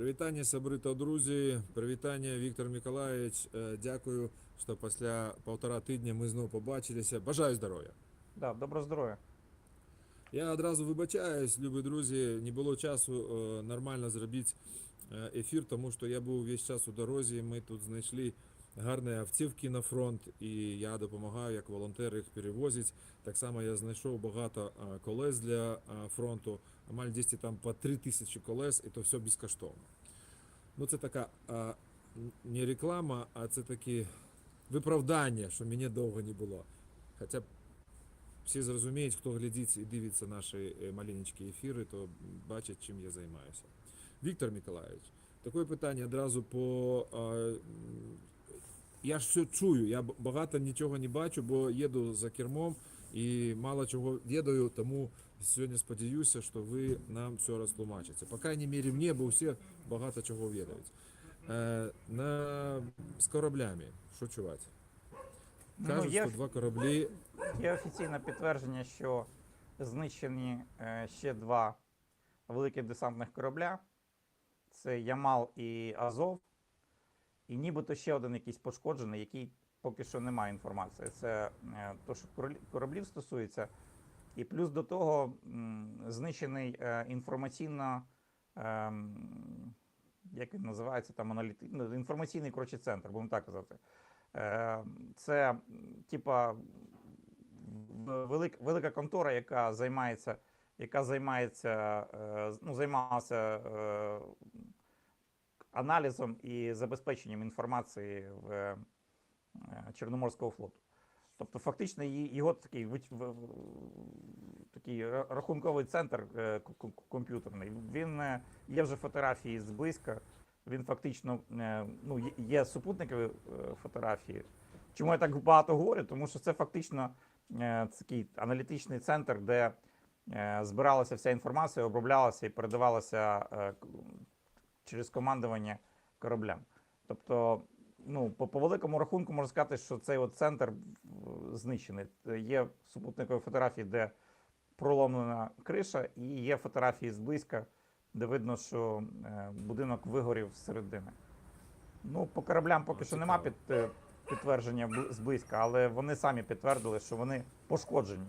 Привітання, сябри та друзі. Привітання, Віктор Миколаївич. Е, Дякую, що після півтора тижня ми знову побачилися. Бажаю здоров'я. Да, доброго здоров'я. Я одразу вибачаюсь, любі друзі, не було часу е, нормально зробити е, ефір, тому що я був весь час у дорозі. Ми тут знайшли гарні автівки на фронт, і я допомагаю як волонтер їх перевозити. Так само я знайшов багато колес для фронту, амаль десь там по 3 тисячі колес, і то все безкоштовно. Ну, це така н- не реклама, а це таке виправдання, що мене довго не було. Хоча всі зрозуміють, хто глядить і дивиться наші е, маленькі ефіри, то бачать, чим я займаюся. Віктор Миколаївич, таке питання одразу по. м, Я ж все чую, я багато нічого не бачу, бо їду за кермом і мало чого відаю, тому сьогодні сподіваюся, що ви нам все розтлумачите. По крайній мірі, мені, бо всі багато чого відають. Е, на, з кораблями, що чувати? Ну, є, що два кораблі є офіційне підтвердження, що знищені е, ще два великі десантних корабля. Це Ямал і Азов. І нібито ще один якийсь пошкоджений, який поки що немає інформації. Це е, то, що кораблів стосується. І плюс до того знищений е, інформаційно, ем, як він називається, там аналіти... ну, інформаційний коротше, центр, будемо так казати. Е, Це, типа, в- велик, велика контора, яка займається, яка займається, е, ну, займалася аналізом і забезпеченням інформації в Чорноморського флоту. Тобто, фактично, його такий, такий рахунковий центр е, комп'ютерний. Він е, є вже фотографії зблизька. Він фактично е, ну, є- супутникові фотографії. Чому я так багато говорю? Тому що це фактично такий аналітичний центр, де збиралася вся інформація, оброблялася і передавалася через командування кораблям. Тобто, ну, по, по великому рахунку можна сказати, що цей от центр е, знищений. Е, Є супутникові фотографії, де проломлена криша, і є фотографії зблизька, де видно, що е, будинок вигорів зсередини. Ну, по кораблям поки А, що нема під, підтвердження зблизька, але вони самі підтвердили, що вони пошкоджені.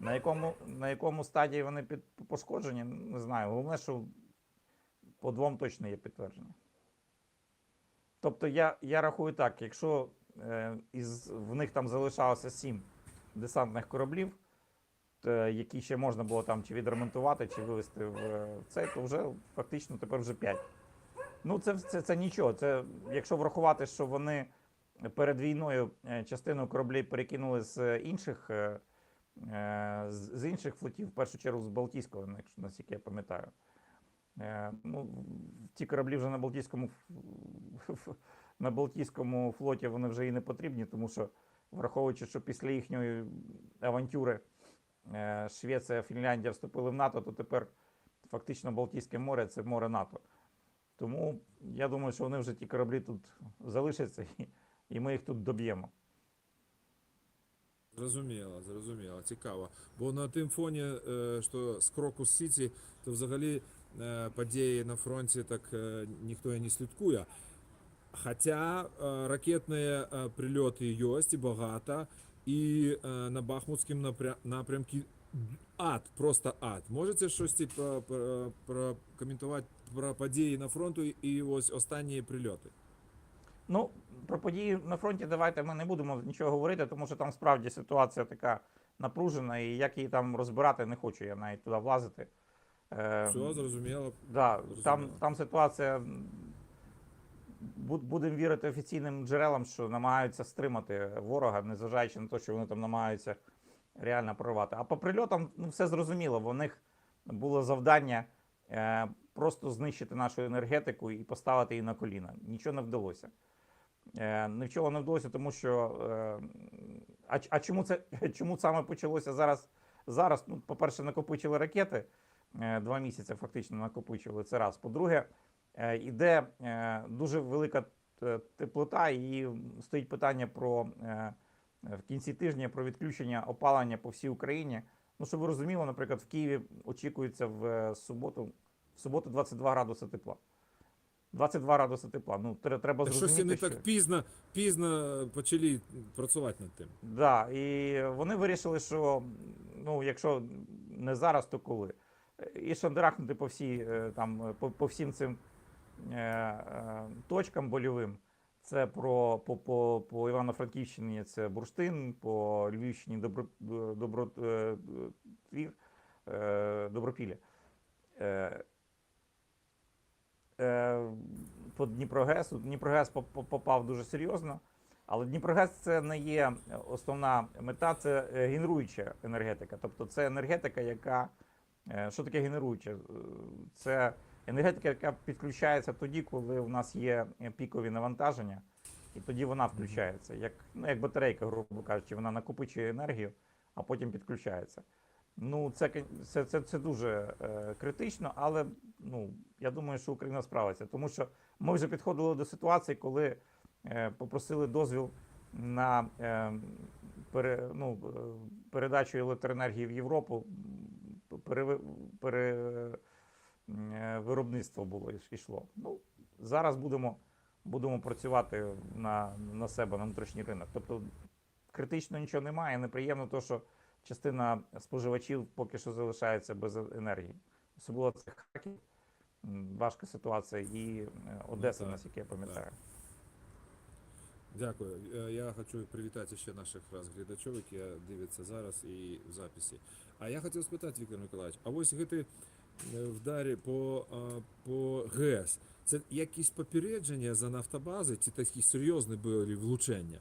На якому, на якому стадії вони під, пошкоджені, не знаю. Головне, що по двом точно є підтвердження. Тобто я, я рахую так, якщо е, із, в них там залишалося сім десантних кораблів, то, які ще можна було там чи відремонтувати, чи вивезти в е, цей, то вже фактично тепер вже 5. Ну, це, це, це нічого. Це, якщо врахувати, що вони перед війною е, частину кораблів перекинули з інших, е, е, з інших флотів, в першу чергу з Балтійського, наскільки я пам'ятаю. Е, Ну, ті кораблі вже на Балтійському, на Балтійському флоті вони вже і не потрібні, тому що, враховуючи, що після їхньої авантюри е, Швеція, Фінляндія вступили в НАТО, то тепер фактично Балтійське море це море НАТО. Тому я думаю, що вони вже ті кораблі тут залишаться, і, ми їх тут доб'ємо. Зрозуміло, зрозуміло, цікаво. Бо на тим фоні, е, що з Крокус Сіті, то взагалі е, події на фронті так е, ніхто і не слідкує. Хоча е, е, прильоти є і багато, і на Бахмутському напря- напрямку ад, просто ад. Можете щось ті про- про події на фронту і ось останні прильоти? Ну, про події на фронті давайте ми не будемо нічого говорити, тому що там справді ситуація така напружена, і як її там розбирати, не хочу я навіть туди влазити. Е, Все, зрозуміло. Да, там, Зрозуміло. там ситуація. Будемо вірити офіційним джерелам, що намагаються стримати ворога, незважаючи на те, що вони там намагаються реально прорвати. А по прильотам ну, все зрозуміло. В них було завдання е, просто знищити нашу енергетику і поставити її на коліна. Нічого не вдалося. Е, нічого не вдалося, тому що. Е, а, а чому це чому саме почалося зараз? Зараз, ну, по-перше, накопичили ракети. Е, Два місяці фактично накопичили це раз. По-друге, е, іде е, дуже велика е, теплота, і стоїть питання про е, в кінці тижня про відключення опалення по всій Україні. Ну, щоб ви розуміли, наприклад, в Києві очікується в е, суботу, в суботу 22 градуси тепла. 22 градуси тепла. Ну, тре- треба Та щось зрозуміти, вони що... так пізно, пізно почали працювати над тим. Да, і вони вирішили, що ну, якщо не зараз, то коли. І шандрахнути по, всій, е, там, по, по всім цим е, е, точкам больовим. Це про по, по, по Івано-Франківщині це Бурштин, по Львівщині Добро, Добро, Твір, Добропілля. По Дніпрогесу. Дніпрогес поп- поп- попав дуже серйозно. Але Дніпрогес це не є основна мета, це генеруюча енергетика. Тобто це енергетика, яка. Е, Що таке генеруюча? Е, Це енергетика, яка підключається тоді, коли у нас є е, пікові навантаження, і тоді вона включається. Як, ну, як батарейка, грубо кажучи, вона накопичує енергію, а потім підключається. Ну, це, це, це, це дуже е, критично, але ну, я думаю, що Україна справиться. Тому що ми вже підходили до ситуації, коли е, попросили дозвіл на е, пере, ну, передачу електроенергії в Європу. Пере, пере, виробництво було ішло. Ну, зараз будемо, будемо працювати на, на себе, на внутрішній ринок. Тобто критично нічого немає. Неприємно те, що частина споживачів поки що залишається без енергії. Особливо це Харків, важка ситуація, і е, Одеса, так, наскільки я пам'ятаю. Дякую. Е, Я хочу привітати ще наших розглядачів, які дивляться зараз і в записі. А я хотів спитати, Віктор Миколаївич, а ось гэты е, вдарі по, по ГЕС, це якісь попередження за нафтобази, чи такі серйозні були влучення?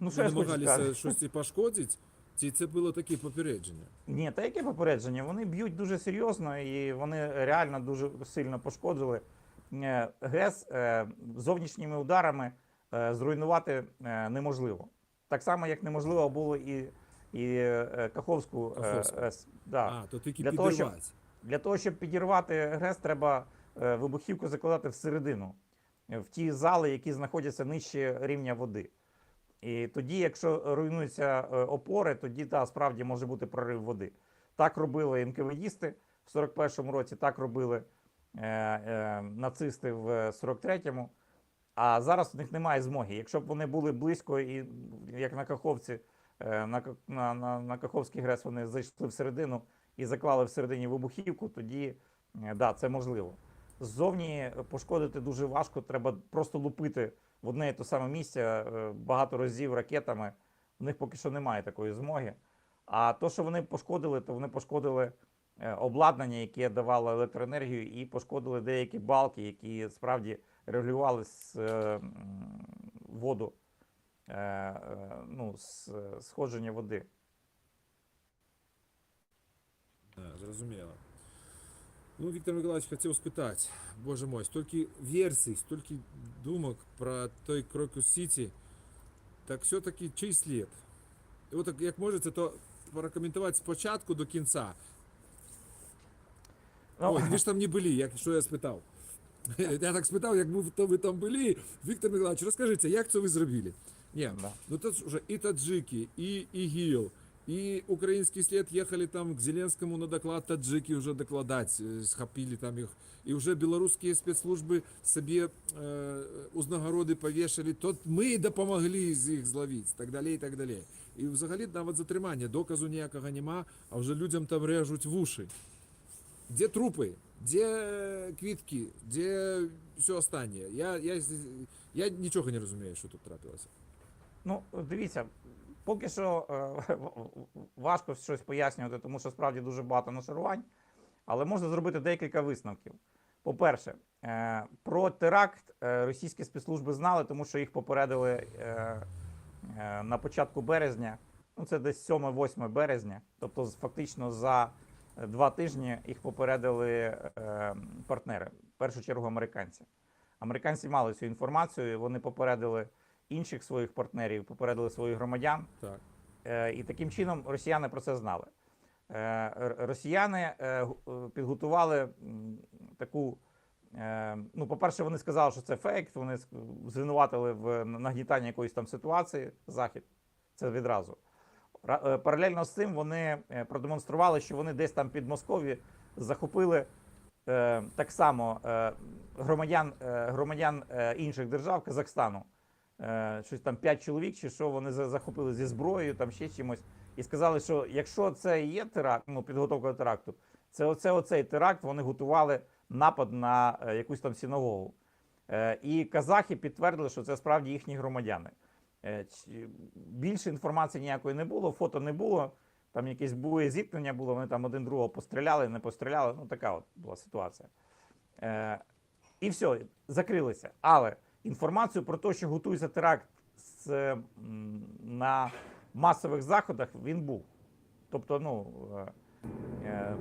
Ну, що намагалися щось пошкодити, чи це було таке попередження? Ні, та яке попередження? Вони б'ють дуже серйозно і вони реально дуже сильно пошкоджили. Е, ГЕС е, зовнішніми ударами е, зруйнувати неможливо. Так само, як неможливо було і, і Каховську. Каховську. да. А, то тільки Для того, щоб- підірвати. Для того, щоб підірвати ГЕС, треба вибухівку закладати всередину, в ті зали, які знаходяться нижче рівня води. І тоді, якщо руйнуються опори, тоді та справді може бути прорив води. Так робили НКВДісти в 41-му році, так робили нацисти в 43-му. А зараз у них немає змоги. Якщо б вони були близько, і як на Каховці, е, на, на, на, на Каховський ГРЕС вони зайшли всередину і заклали всередині вибухівку, тоді е, да, це можливо. Ззовні пошкодити дуже важко, треба просто лупити в одне і те саме місце е, багато разів ракетами. У них поки що немає такої змоги. А то, що вони пошкодили, то вони пошкодили е, обладнання, яке давало електроенергію, і пошкодили деякі балки, які справді регулювали с, е, воду, е, е, ну, с- сходження води. Зрозуміло. Ну, Віктор Миколаївич, хотів спитати, боже мой, стільки версій, стільки думок про той Крокус Сіті, так все-таки чий слід? І от як можете, то прокоментувати спочатку до кінця. Ну, Ой, ви ж там не були, як що я спитав. Я так спитав, як був, то ви там були. Віктор Миколаївич, розкажіть, як це ви зробили? Ні, да. ну тут уже и таджики, и ИГИЛ, и украинский след ехали там к Зеленскому на доклад, таджики уже докладать, э, схопили там их. И уже белорусские спецслужбы себе э, узнагороды повешали, то ми допомогли їх зловити, так далі, і так далі. І взагалі навіть затримання, доказу ніякого нема, а вже людям там режуть в уші. Де трупи? Де квітки? Де все останнє? Я, я, я нічого не розумію, що тут трапилося. Ну, дивіться, поки що е, важко щось пояснювати, тому що справді дуже багато нашарувань, але можна зробити декілька висновків. По-перше, е, про теракт е, російські спецслужби знали, тому що їх попередили на початку березня. Ну, це десь 7-8 березня. Тобто, фактично за два тижні їх попередили е, партнери, в першу чергу американці. Американці мали цю інформацію, вони попередили інших своїх партнерів, попередили своїх громадян. Так. Е, І таким чином росіяни про це знали. Е, Росіяни підготували таку. Ну, по-перше, вони сказали, що це фейк, вони звинуватили в нагнітанні якоїсь там ситуації Захід. Це відразу. Е, Паралельно з цим вони е, продемонстрували, що вони десь там під Москові захопили е, так само громадян, громадян інших держав Казахстану. Щось там 5 чоловік, чи що вони захопили зі зброєю, там ще чимось, і сказали, що якщо це є теракт, ну підготовка до теракту, це оце оцей теракт. Вони готували напад на якусь там синагогу. І казахи підтвердили, що це справді їхні громадяни. Е, Більше інформації ніякої не було, фото не було. Там якесь були зіткнення було, вони там один другого постріляли, не постріляли. Ну, така от була ситуація. Е, і все, закрилися. Але інформацію про те, що готується теракт з, на масових заходах, він був. Тобто, ну, е, е,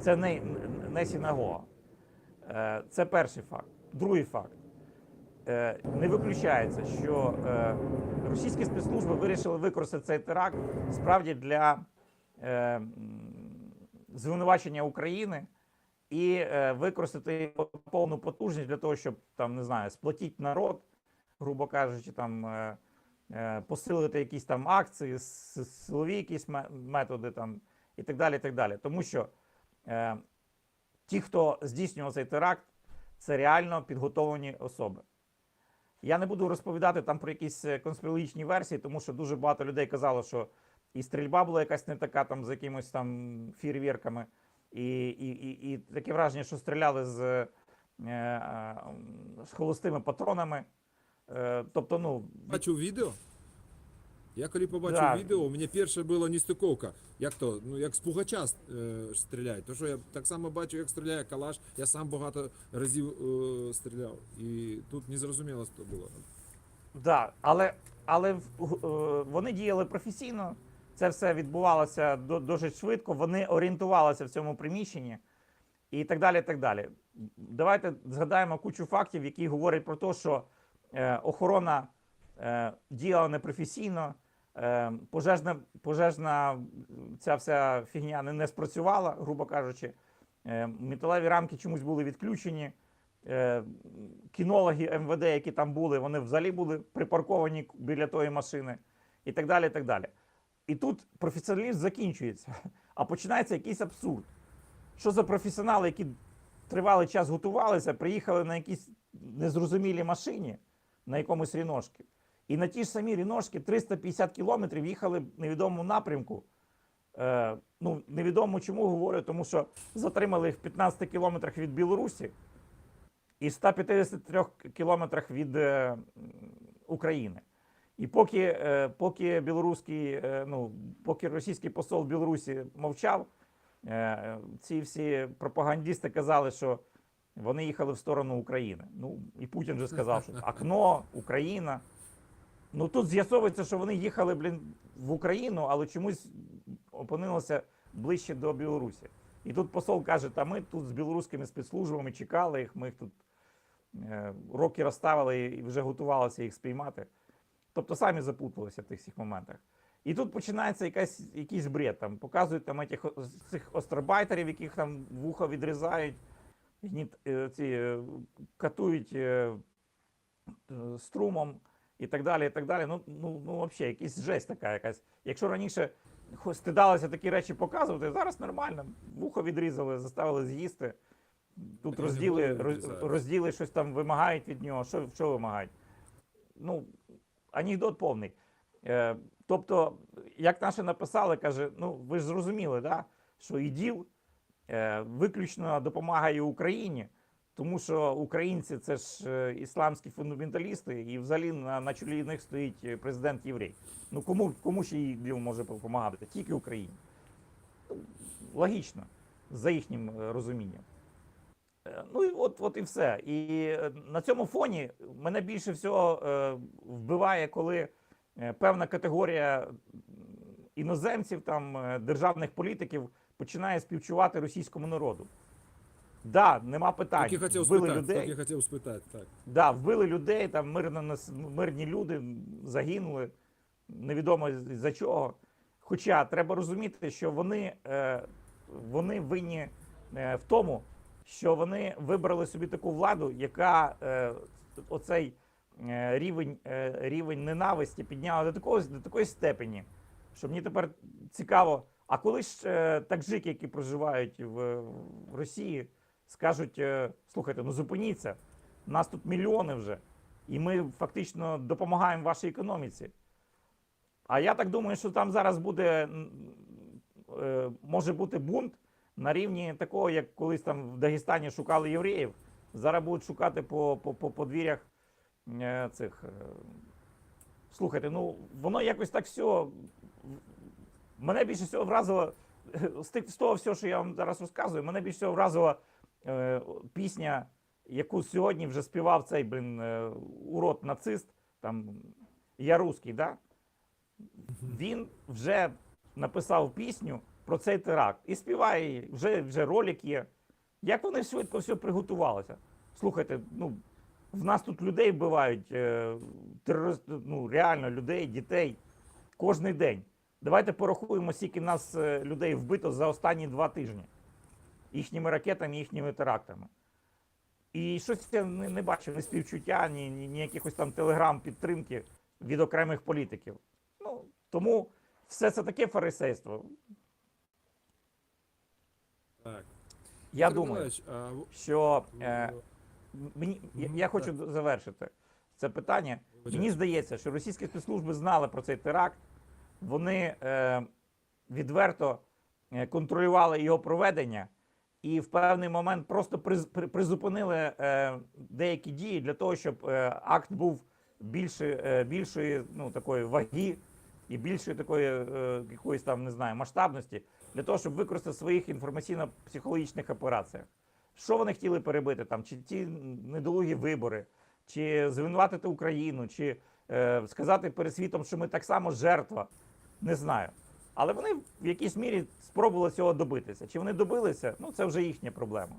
це не, не синагога. Е, Це перший факт. Другий факт. Е, Не виключається, що е, російські спецслужби вирішили використати цей теракт справді для е, звинувачення України і використати повну потужність для того, щоб там не знаю, сплотити народ, грубо кажучи, там посилити якісь там акції, силові якісь методи там і так далі. І так далі. Тому що ті, хто здійснював цей теракт, це реально підготовлені особи. Я не буду розповідати там про якісь е, конспірологічні версії, тому що дуже багато людей казало, що і стрільба була якась не така, там з якимось там фірвірками, і, і, і, і таке враження, що стріляли з, е, е, з холостими патронами. Тобто, ну, бачу відео? Я коли побачив Да. відео, у мене перше була нестиковка. Як то? Ну як з пугача е, стріляють. То що я так само бачу, як стріляє калаш, я сам багато разів е, стріляв. І тут не зрозуміло, що було. Да, але, але е, вони діяли професійно, це все відбувалося до- дуже швидко, вони орієнтувалися в цьому приміщенні і так далі. і так далі. Давайте згадаємо кучу фактів, які говорять про те, що е, охорона е, діяла непрофесійно, пожежна, пожежна ця вся фігня не, не спрацювала, грубо кажучи. Е, металеві рамки чомусь були відключені. Е, кінологи МВД, які там були, вони взагалі були припарковані біля тої машини і так далі. І так далі. І тут професіоналізм закінчується, а починається якийсь абсурд. Що за професіонали, які тривалий час готувалися, приїхали на якійсь незрозумілій машині на якомусь ріношки. І на ті ж самі ріношки 350 кілометрів їхали в невідомому напрямку. Е, ну, невідомо чому говорю, тому що затримали їх в 15 кілометрах від Білорусі і 153 кілометрах від е, України. І поки, е, поки білоруський, е, ну, поки російський посол в Білорусі мовчав, е, ці всі пропагандісти казали, що вони їхали в сторону України. Ну, і Путін же сказав, що окно, Україна. Ну тут з'ясовується, що вони їхали, блін, в Україну, але чомусь опинилися ближче до Білорусі. І тут посол каже: та ми тут з білоруськими спецслужбами чекали їх, ми їх тут е, роки розставили і вже готувалися їх спіймати. Тобто самі запуталися в тих всіх моментах. І тут починається якась, якийсь бред. Там показують там этих, цих остробайтерів, яких там вуха відрізають, гніт, е, ці, е, катують е, е, струмом і так далі. і так далі. Ну, ну, ну взагалі, якась жесть така якась. Якщо раніше стидалися такі речі показувати, зараз нормально. Вухо відрізали, заставили з'їсти. Тут розділи, роз- розділи щось там вимагають від нього. Що, що вимагають? Ну, анекдот повний. Е, тобто, як наші написали, каже: ну ви ж зрозуміли, да, що іділ е, виключно допомагає Україні, тому що українці це ж е, ісламські фундаменталісти, і взагалі на, на чолі них стоїть е, президент єврей. Ну кому, кому ще іділ може допомагати? Тільки Україні. Логічно, за їхнім е, розумінням. Ну і от, от і все. І на цьому фоні мене більше всього вбиває, коли певна категорія іноземців, там, державних політиків починає співчувати російському народу. Да, нема питань. Так і хотів вбили спитати, людей. так і хотів спитати, так. Да, вбили людей, там мирно, мирні люди загинули, невідомо за чого. Хоча треба розуміти, що вони, е, вони винні е, в тому, що вони вибрали собі таку владу, яка е, оцей рівень, рівень ненависті підняла до такого, до такої степені, що мені тепер цікаво, а коли ж таджики, які проживають в Росії, скажуть: е, слухайте, ну зупиніться, нас тут мільйони вже, і ми фактично допомагаємо вашій економіці. А я так думаю, що там зараз буде, е, може бути бунт на рівні такого, як колись там в Дагестані шукали євреїв. Зараз будуть шукати по, по, по подвір'ях е, цих. Слухайте, ну воно якось так все. Мене більше всього вразило з того всього, що я вам зараз розказую, мене більше всього вразила е, пісня, яку сьогодні вже співав цей блін, е, урод нацист, там я русський, да? Він вже написав пісню про цей теракт і співає її, вже, вже ролик є. Як вони швидко все приготувалися? Слухайте, ну, в нас тут людей вбивають, е, терорист, ну, реально людей, дітей кожний день. Давайте порахуємо, скільки нас е, людей вбито за останні два тижні їхніми ракетами, їхніми терактами. І щось я не, не бачив ні співчуття, ні, ні, ні якихось там телеграм підтримки від окремих політиків. Ну, тому все це таке фарисейство. Так. Я думаю, а що е, мені, я, я хочу завершити це питання. Мені здається, що російські спецслужби знали про цей теракт. Вони е, відверто е, контролювали його проведення і в певний момент просто приз- призупинили е, деякі дії для того, щоб е, акт був більше, е, більшої ну, такої ваги і більшої такої якоїсь там не знаю масштабності для того, щоб використати в своїх інформаційно-психологічних операціях. Що вони хотіли перебити там? Чи ті недолугі вибори, чи звинуватити Україну, чи е, сказати перед світом, що ми так само жертва. Не знаю. Але вони в якійсь мірі спробували цього добитися. Чи вони добилися? Ну це вже їхня проблема.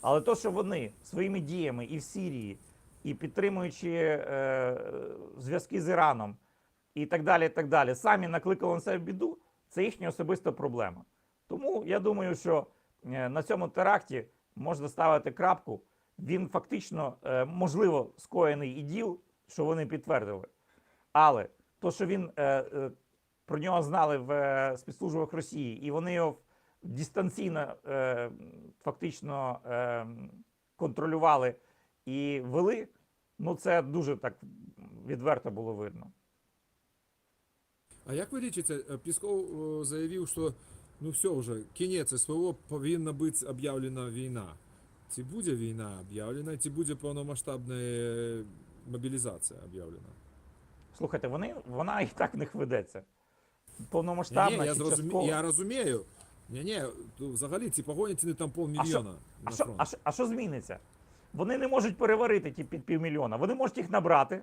Але то, що вони своїми діями і в Сирії, і підтримуючи е, зв'язки з Іраном, і так далі, і так далі, самі накликали на себе біду, це їхня особиста проблема. Тому я думаю, що е, на цьому теракті можна ставити крапку. Він фактично, е, можливо, скоєний і діл, що вони підтвердили. Але то, що він е, е, про нього знали в е, спецслужбах Росії, і вони його дистанційно е, фактично е, контролювали і вели, ну це дуже так відверто було видно. А як ви лічите, Пісков заявив, що ну все вже, кінець СВО повинна бути об'явлена війна. Чи буде війна об'явлена, чи буде повномасштабна е, мобілізація об'явлена? Слухайте, вони, вона і так в них ведеться. Повномасштабна ні, я, чи зрозумі... часткова. я розумію. Ні, ні, взагалі ці погоні ціни там полмільйона А на що, фронт. а, що, а що зміниться? Вони не можуть переварити ті під півмільйона. Вони можуть їх набрати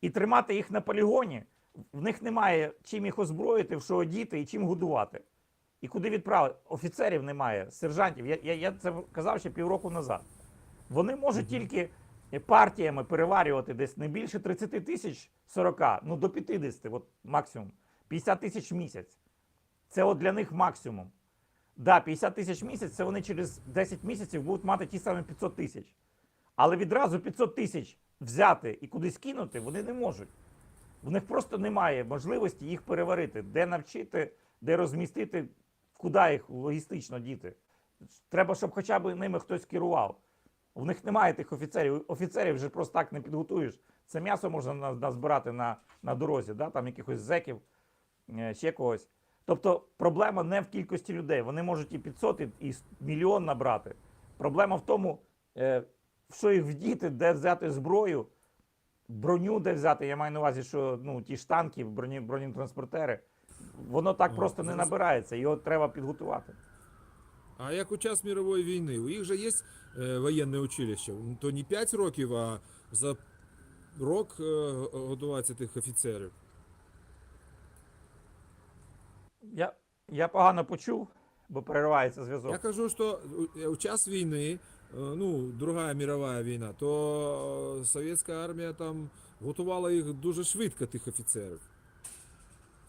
і тримати їх на полігоні. В них немає чим їх озброїти, в що одіти і чим годувати. І куди відправити? Офіцерів немає, сержантів. Я, я, я це казав ще півроку назад. Вони можуть тільки партіями переварювати десь не більше 30 тисяч 40, ну до 50, от максимум. 50 тисяч місяць. Це от для них максимум. Да, 50 тисяч місяць, це вони через 10 місяців будуть мати ті самі 500 тисяч. Але відразу 500 тисяч взяти і кудись кинути вони не можуть. В них просто немає можливості їх переварити, де навчити, де розмістити, куди їх логістично діти. Треба, щоб хоча б ними хтось керував. В них немає тих офіцерів. Офіцерів вже просто так не підготуєш. Це м'ясо можна назбирати на, на дорозі, да? там якихось зеків, ще когось. Тобто проблема не в кількості людей. Вони можуть і 500, і, і мільйон набрати. Проблема в тому, е, що їх вдіти, де взяти зброю, броню, де взяти. Я маю на увазі, що ну, ті ж танки, броні, бронетранспортери. Воно так О, просто не зараз- набирається, його треба підготувати. А як у час мирової війни, у їх же є е, воєнне училище, Ну, то не 5 років, а за рок е, годувати тих офіцерів. Я, я погано почув, бо переривається зв'язок. Я кажу, що у- у час війни, е, ну, Друга мірова війна, то е, совєтська армія там готувала їх дуже швидко, тих офіцерів.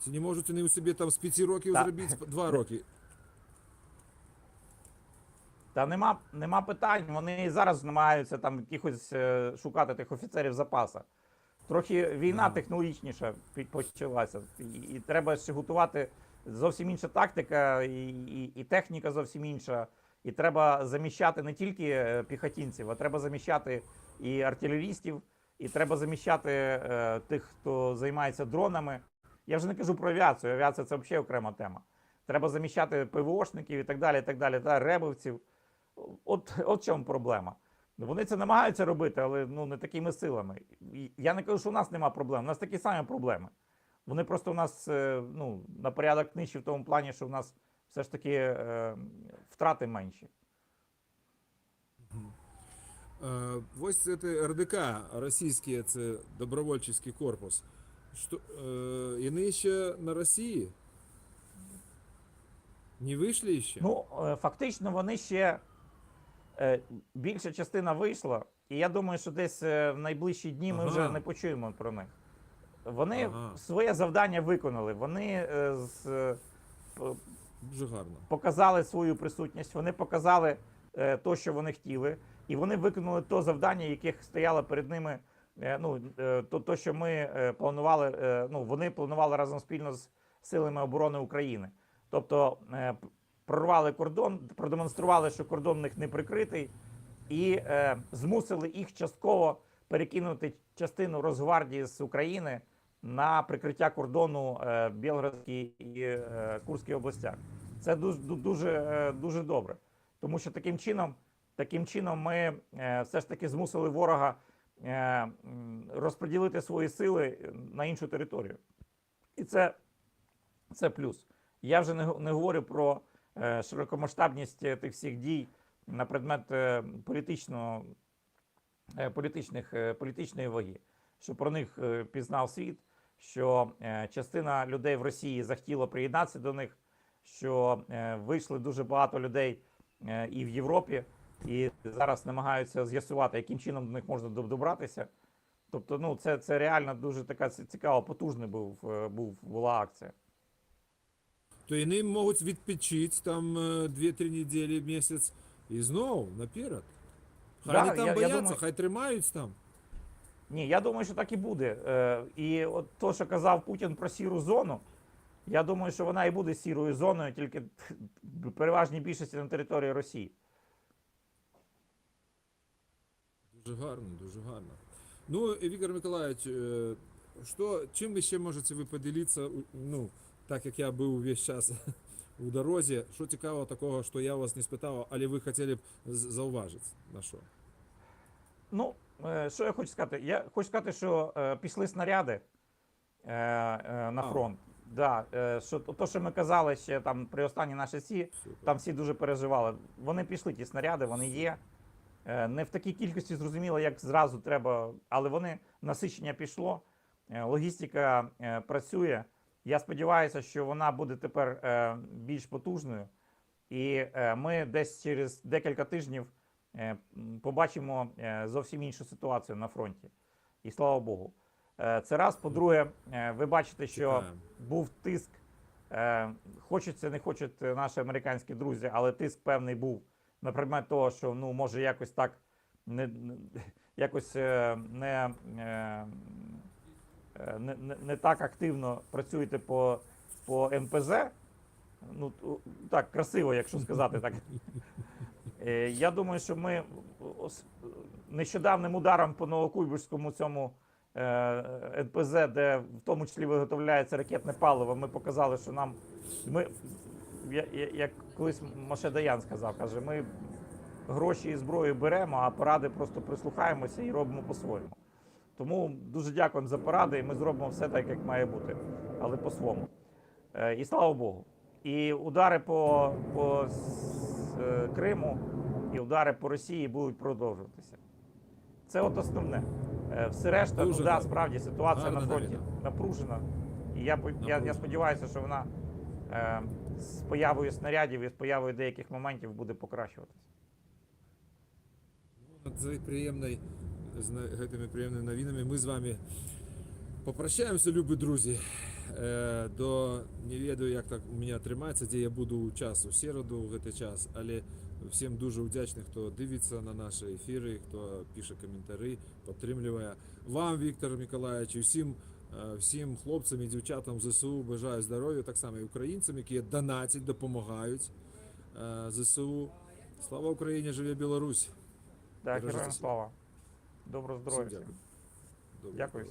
Чи не можуть вони у собі там з 5 років Так. зробити 2 роки? Та нема, нема питань. Вони і зараз намагаються там якихось е, шукати тих офіцерів запаса. Трохи війна технологічніша почалася. І, і треба ще готувати зовсім інша тактика, і, і, і техніка зовсім інша, І треба заміщати не тільки е, піхотінців, а треба заміщати і артилерістів, і треба заміщати е, тих, хто займається дронами. Я вже не кажу про авіацію. Авіація це взагалі окрема тема. Треба заміщати ПВОшників і так далі, і так далі, та ребовців. От, от чому проблема. Вони це намагаються робити, але ну не такими силами. Я не кажу, що у нас нема проблем. У нас такі самі проблеми. Вони просто у нас е, ну, на порядок нижчі в тому плані, що у нас все ж таки е, втрати менші. Е, Ось це РДК, російський це добровольчий корпус. Що, е, вони ще на Росії? Не вийшли ще? Ну, фактично, вони ще більша частина вийшла, і я думаю, що десь в найближчі дні ми Ага. вже не почуємо про них. Вони Ага. своє завдання виконали. Вони е, з, е, Дуже гарно. показали свою присутність, вони показали е, то, що вони хотіли, і вони виконали то завдання, яких стояло перед ними. Е, ну, е, то, то, що ми е, планували, е, ну, вони планували разом спільно з силами оборони України. Тобто е, прорвали кордон, продемонстрували, що кордон в них не прикритий, і е, змусили їх частково перекинути частину Росгвардії з України на прикриття кордону е, в Білгородській і е, Курській областях. Це дуже дуже, е, дуже добре, тому що таким чином, таким чином ми все ж таки змусили ворога розподілити свої сили на іншу територію. І це, це плюс. Я вже не, не говорю про широкомасштабність тих всіх дій на предмет політичного, політичної ваги, що про них пізнав світ, що е, частина людей в Росії захотіла приєднатися до них, що е, вийшли дуже багато людей е, і в Європі, і зараз намагаються з'ясувати, яким чином до них можна добратися. Тобто, ну, це, це реально дуже така цікава, потужна був, був, була акція. То вони можуть відпочити там 2-3 неділі, місяць і знову наперед. Хай Да, вони там я- я бояться, думаю- хай тримаються там. Ні, я думаю, що так і буде. Е, і от то, що казав Путін про сіру зону, я думаю, що вона і буде сірою зоною, тільки в переважній більшості на території Росії. Дуже гарно, дуже гарно. Ну, і Віктор Миколаївич, е, що, чим ще можете ви поділитися, ну, так як я був весь час у дорозі, що цікавого такого, що я вас не спитав, але ви хотіли б зауважити на що? Ну, е, що я хочу сказати? Я хочу сказати, що е, пішли снаряди е, на А. фронт. Да, е, що, то, що ми казали ще там при останній нашій сі, там всі дуже переживали. Вони пішли, ті снаряди, вони є. Не в такій кількості зрозуміло, як зразу треба, але вони насичення пішло, логістика працює. Я сподіваюся, що вона буде тепер більш потужною. І ми десь через декілька тижнів побачимо е, зовсім іншу ситуацію на фронті. І слава Богу. Е, Це раз. По-друге, е, ви бачите, що був тиск. Е, Хочеться, не хочуть е, наші американські друзі, але тиск певний був на предмет того, що ну може якось так не, не- якось е, не, е, е, не, не, не так активно працюєте по, по МПЗ. Ну так, красиво, якщо сказати так. Е, Я думаю, що ми нещодавним ударом по Новокуйбишському цьому е, НПЗ, де в тому числі виготовляється ракетне паливо, ми показали, що нам ми, як колись Моше Даян сказав, каже, ми гроші і зброю беремо, а поради просто прислухаємося і робимо по-своєму. Тому дуже дякуємо за поради, і ми зробимо все так, як має бути, але по-своєму. Е, І слава Богу. І удари по, по е, Криму, і удари по Росії будуть продовжуватися. Це от основне. Е, Все решта, ну Дуже да, справді ситуація на фронті напружена. І я, я, я сподіваюся, що вона е, з появою снарядів і з появою деяких моментів буде покращуватися. От з приємною, з гэтымі приємними новинами ми з вами попрощаємося, любі друзі. Е, До не ведаю, як так у мене тримається, де я буду у час у середу в цей час, але всім дуже вдячний, хто дивиться на наші ефіри, хто пише коментарі, підтримує. Вам, Віктор Миколаївич, і всім, е, всім хлопцям і дівчатам ЗСУ бажаю здоров'я, так само і українцям, які донатять, допомагають е, ЗСУ. Слава Україні, живе Білорусь! Так, слава. Доброго здоров'я. дякую. Добре, Дякую.